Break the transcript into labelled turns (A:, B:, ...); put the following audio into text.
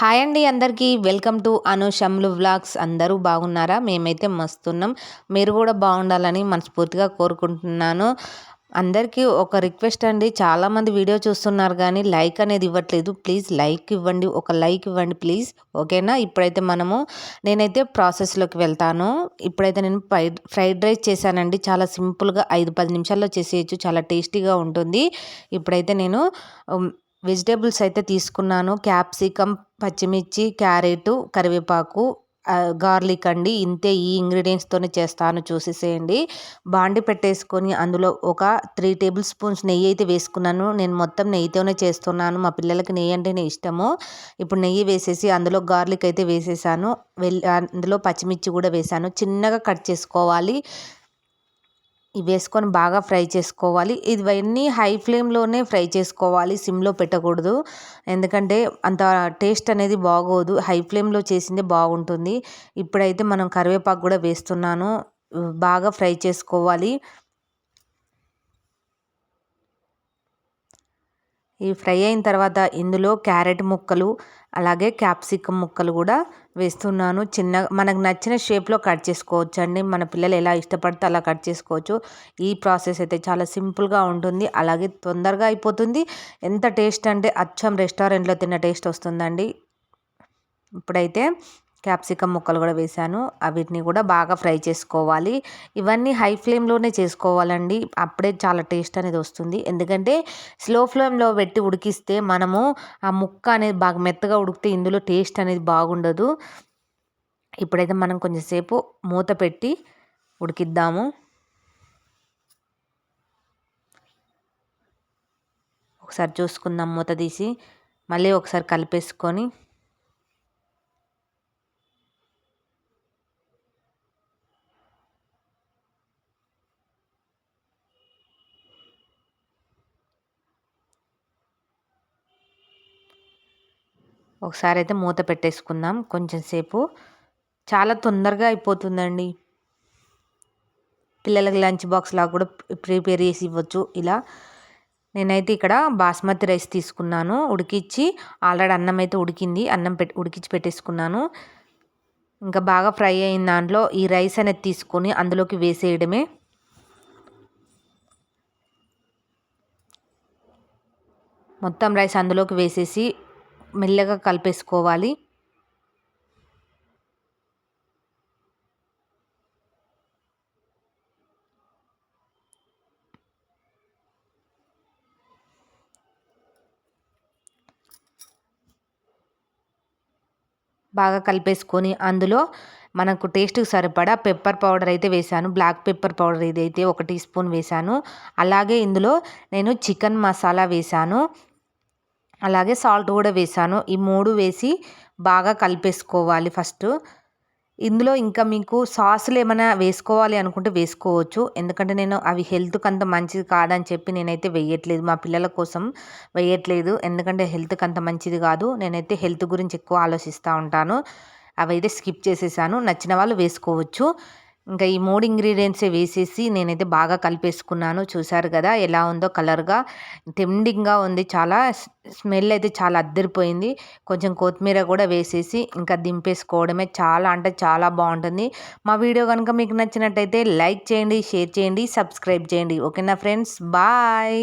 A: Hi అండి అందరికీ. Welcome to అనుషమ్లు వ్లాగ్స్. అందరూ బాగున్నారా? మేమైతే మస్తున్నాం. మీరు కూడా బాగుండాలని మనస్ఫూర్తిగా కోరుకుంటున్నాను. అందరికీ ఒక రిక్వెస్ట్ అండి. చాలామంది వీడియో చూస్తున్నారు కానీ లైక్ అనేది ఇవ్వట్లేదు. ప్లీజ్ లైక్ ఇవ్వండి. ఒక లైక్ ఇవ్వండి ప్లీజ్. ఓకేనా? ఇప్పుడైతే మనము నేనైతే ప్రాసెస్లోకి వెళ్తాను. ఇప్పుడైతే నేను ఫ్రైడ్ ఫ్రైడ్ రైస్ చేశానండి. చాలా సింపుల్గా ఐదు పది నిమిషాల్లో చేసేయచ్చు. చాలా టేస్టీగా ఉంటుంది. ఇప్పుడైతే నేను వెజిటేబుల్స్ అయితే తీసుకున్నాను. క్యాప్సికమ్ పచ్చిమిర్చి క్యారెట్ కరివేపాకు గార్లిక్ అండి. ఇంతే ఈ ఇంగ్రీడియంట్స్తోనే చేస్తాను చూసేసేయండి. బాండి పెట్టేసుకొని అందులో ఒక త్రీ టేబుల్ స్పూన్స్ నెయ్యి అయితే వేసుకున్నాను. నేను మొత్తం నెయ్యితోనే చేస్తున్నాను. మా పిల్లలకి నెయ్యి అంటేనే ఇష్టము. ఇప్పుడు నెయ్యి వేసేసి అందులో గార్లిక్ అయితే వేసేసాను. వెళ్ళి అందులో పచ్చిమిర్చి కూడా వేసాను. చిన్నగా కట్ చేసుకోవాలి. ఇవి వేసుకొని బాగా ఫ్రై చేసుకోవాలి. ఇవన్నీ హై ఫ్లేమ్లోనే ఫ్రై చేసుకోవాలి. సిమ్లో పెట్టకూడదు. ఎందుకంటే అంత టేస్ట్ అనేది బాగోదు. హై ఫ్లేమ్లో చేసిందే బాగుంటుంది. ఇప్పుడైతే మనం కరివేపాకు కూడా వేస్తున్నాను. బాగా ఫ్రై చేసుకోవాలి. ఈ ఫ్రై అయిన తర్వాత ఇందులో క్యారెట్ ముక్కలు అలాగే క్యాప్సికమ్ ముక్కలు కూడా వేస్తున్నాను. చిన్న మనకు నచ్చిన షేప్లో కట్ చేసుకోవచ్చు అండి మన పిల్లలు ఎలా ఇష్టపడితే అలా కట్ చేసుకోవచ్చు. ఈ ప్రాసెస్ అయితే చాలా సింపుల్గా ఉంటుంది. అలాగే తొందరగా అయిపోతుంది. ఎంత టేస్ట్ అంటే అచ్చం రెస్టారెంట్లో తిన్న టేస్ట్ వస్తుందండి. ఇప్పుడైతే క్యాప్సికమ్ ముక్కలు కూడా వేసాను. వీటిని కూడా బాగా ఫ్రై చేసుకోవాలి. ఇవన్నీ హై ఫ్లేమ్లోనే చేసుకోవాలండి. అప్పుడే చాలా టేస్ట్ అనేది వస్తుంది. ఎందుకంటే స్లో ఫ్లేమ్లో పెట్టి ఉడికిస్తే మనము ఆ ముక్క అనేది బాగా మెత్తగా ఉడికితే ఇందులో టేస్ట్ అనేది బాగుండదు. ఇప్పుడైతే మనం కొంచెంసేపు మూత పెట్టి ఉడికిద్దాము. ఒకసారి చూసుకుందాం మూత తీసి. మళ్ళీ ఒకసారి కలిపేసుకొని ఒకసారి అయితే మూత పెట్టేసుకుందాం కొంచెం సేపు. చాలా తొందరగా అయిపోతుందండి. పిల్లలకి లంచ్ బాక్స్ లాగా కూడా ప్రిపేర్ చేసి ఇవ్వచ్చు ఇలా. నేనైతే ఇక్కడ బాస్మతి రైస్ తీసుకున్నాను. ఉడికిచ్చి ఆల్రెడీ అన్నం అయితే ఉడికింది. అన్నం పెట్టి ఉడికించి పెట్టేసుకున్నాను. ఇంకా బాగా ఫ్రై అయిన దాంట్లో ఈ రైస్ అనేది తీసుకొని అందులోకి వేసేయడమే. మొత్తం రైస్ అందులోకి వేసేసి మెల్లగా కలిపేసుకోవాలి. బాగా కలిపేసుకొని అందులో మనకు టేస్ట్కి సరిపడా పెప్పర్ పౌడర్ అయితే వేసాను బ్లాక్ పెప్పర్ పౌడర్ ఇదైతే ఒక టీ స్పూన్ వేసాను అలాగే ఇందులో నేను చికెన్ మసాలా వేసాను అలాగే సాల్ట్ కూడా వేసాను. ఈ మూడు వేసి బాగా కలిపేసుకోవాలి ఫస్ట్. ఇందులో ఇంకా మీకు సాసులు ఏమైనా వేసుకోవాలి అనుకుంటే వేసుకోవచ్చు. ఎందుకంటే నేను అవి హెల్త్కి అంత మంచిది కాదని చెప్పి నేనైతే వేయట్లేదు. మా పిల్లల కోసం వేయట్లేదు. ఎందుకంటే హెల్త్కి అంత మంచిది కాదు. నేనైతే హెల్త్ గురించి ఎక్కువ ఆలోచిస్తూ ఉంటాను. అవి అయితే స్కిప్ చేసేసాను. నచ్చిన వాళ్ళు వేసుకోవచ్చు. ఇంకా ఈ మూడు ఇంగ్రీడియంట్సే వేసేసి నేనైతే బాగా కలిపేసుకున్నాను. చూసారు కదా ఎలా ఉందో కలర్గా టెండింగ్గా ఉంది చాలా. స్మెల్ అయితే చాలా అద్దరిపోయింది. కొంచెం కొత్తిమీర కూడా వేసేసి ఇంకా దింపేసుకోవడమే చాలా అంటే చాలా బాగుంటుంది. మా వీడియో కనుక మీకు నచ్చినట్టయితే లైక్ చేయండి షేర్ చేయండి సబ్స్క్రైబ్ చేయండి. ఓకేనా ఫ్రెండ్స్? బాయ్!